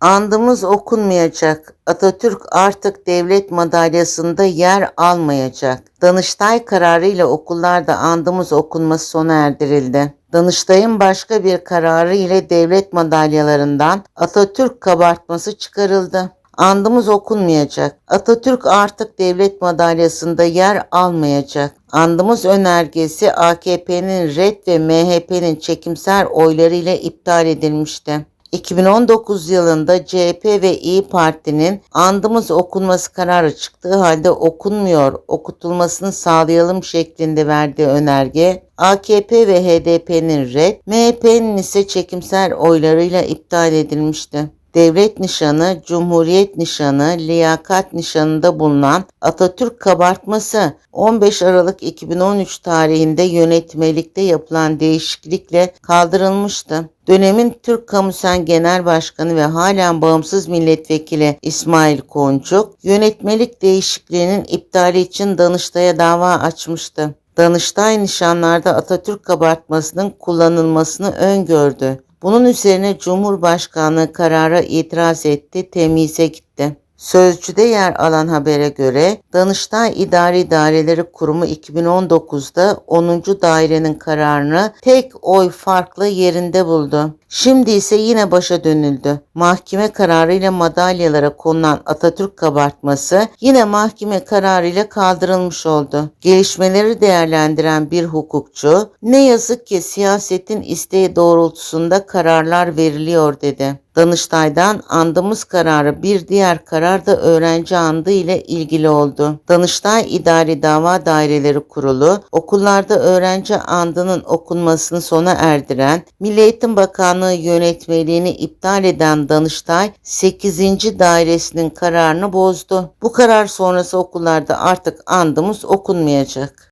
Andımız okunmayacak. Atatürk artık devlet madalyasında yer almayacak. Danıştay kararı ile okullarda andımız okunması sona erdirildi. Danıştay'ın başka bir kararı ile devlet madalyalarından Atatürk kabartması çıkarıldı. Andımız okunmayacak. Atatürk artık devlet madalyasında yer almayacak. Andımız önergesi AKP'nin red ve MHP'nin çekimser oyları ile iptal edilmişti. 2019 yılında CHP ve İyi Parti'nin andımız okunması kararı çıktığı halde okunmuyor, okutulmasını sağlayalım şeklinde verdiği önerge AKP ve HDP'nin red, MHP'nin ise çekimser oylarıyla iptal edilmişti. Devlet nişanı, Cumhuriyet nişanı, liyakat nişanında bulunan Atatürk kabartması 15 Aralık 2013 tarihinde yönetmelikte yapılan değişiklikle kaldırılmıştı. Dönemin Türk Kamusen Genel Başkanı ve halen bağımsız milletvekili İsmail Koncuk, yönetmelik değişikliğinin iptali için Danıştay'a dava açmıştı. Danıştay nişanlarda Atatürk kabartmasının kullanılmasını öngördü. Bunun üzerine Cumhurbaşkanlığı karara itiraz etti, temize gitti. Sözcüde yer alan habere göre Danıştay İdari Daireleri Kurumu 2019'da 10. dairenin kararını tek oy farklı yerinde buldu. Şimdi ise yine başa dönüldü. Mahkeme kararıyla madalyalara konulan Atatürk kabartması yine mahkeme kararıyla kaldırılmış oldu. Gelişmeleri değerlendiren bir hukukçu ne yazık ki siyasetin isteği doğrultusunda kararlar veriliyor dedi. Danıştay'dan andımız kararı bir diğer karar da öğrenci andı ile ilgili oldu. Danıştay İdari Dava Daireleri Kurulu okullarda öğrenci andının okunmasını sona erdiren Milli Eğitim Bakanlığı yönetmeliğini iptal eden Danıştay 8. dairesinin kararını bozdu. Bu karar sonrası okullarda artık andımız okunmayacak.